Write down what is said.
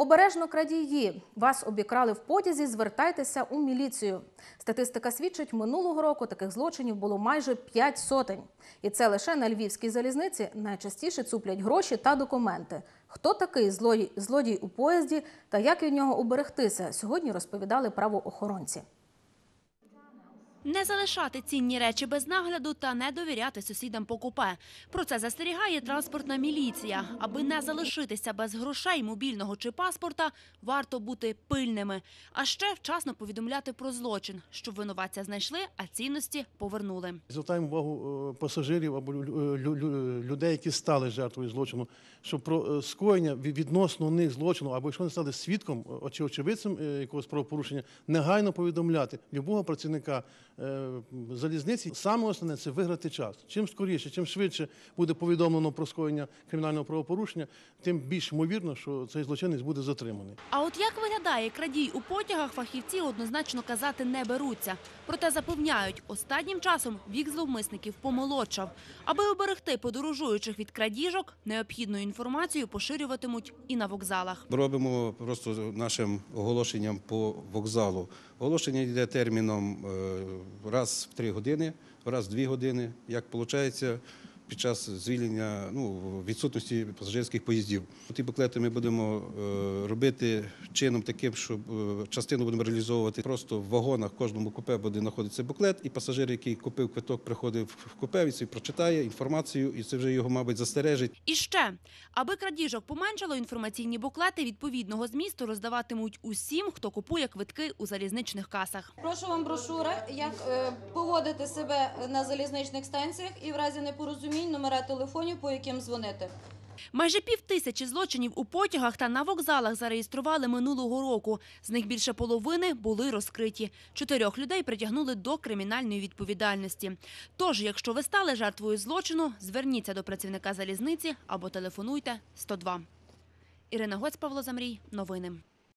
Обережно крадії. Вас обікрали в потязі. Звертайтеся у міліцію. Статистика свідчить, минулого року таких злочинів було майже 5 сотень. І це лише на львівській залізниці найчастіше цуплять гроші та документи. Хто такий злодій, злодій у поїзді та як від нього уберегтися? Сьогодні розповідали правоохоронці. Не залишати цінні речі без нагляду та не довіряти сусідам по купе. Про це застерігає транспортна міліція. Аби не залишитися без грошей, мобільного чи паспорта, варто бути пильними. А ще вчасно повідомляти про злочин, щоб винуватця знайшли, а цінності повернули. Звертаємо увагу е, пасажирів або лю- лю- лю- людей, які стали жертвою злочину, що про е, скоєння від- відносно них злочину, або якщо вони стали свідком е, чи очевидцем якогось правопорушення, негайно повідомляти любого працівника залізниці. Саме основне це виграти час. Чим скоріше, чим швидше буде повідомлено про скоєння кримінального правопорушення, тим більш ймовірно, що цей злочинець буде затриманий. А от як виглядає крадій у потягах, фахівці однозначно казати не беруться. Проте запевняють, останнім часом вік зловмисників помолодшав. Аби оберегти подорожуючих від крадіжок, необхідну інформацію поширюватимуть і на вокзалах. Робимо просто нашим оголошенням по вокзалу. Оголошення йде терміном е, раз в три години, раз в дві години, як виходить під час звільнення ну, відсутності пасажирських поїздів. Ті буклети ми будемо е, робити чином таким, щоб е, частину будемо реалізовувати просто в вагонах, в кожному купе буде знаходитися буклет, і пасажир, який купив квиток, приходив в купе, він прочитає інформацію, і це вже його, мабуть, застережить. І ще, аби крадіжок поменшало, інформаційні буклети відповідного змісту роздаватимуть усім, хто купує квитки у залізничних касах. Прошу вам брошура, як е, поводити себе на залізничних станціях і в разі непорозумінь номера телефонів, по яким дзвонити. Майже пів тисячі злочинів у потягах та на вокзалах зареєстрували минулого року. З них більше половини були розкриті. Чотирьох людей притягнули до кримінальної відповідальності. Тож, якщо ви стали жертвою злочину, зверніться до працівника залізниці або телефонуйте 102. Ірина Гоць, Павло Замрій. Новини.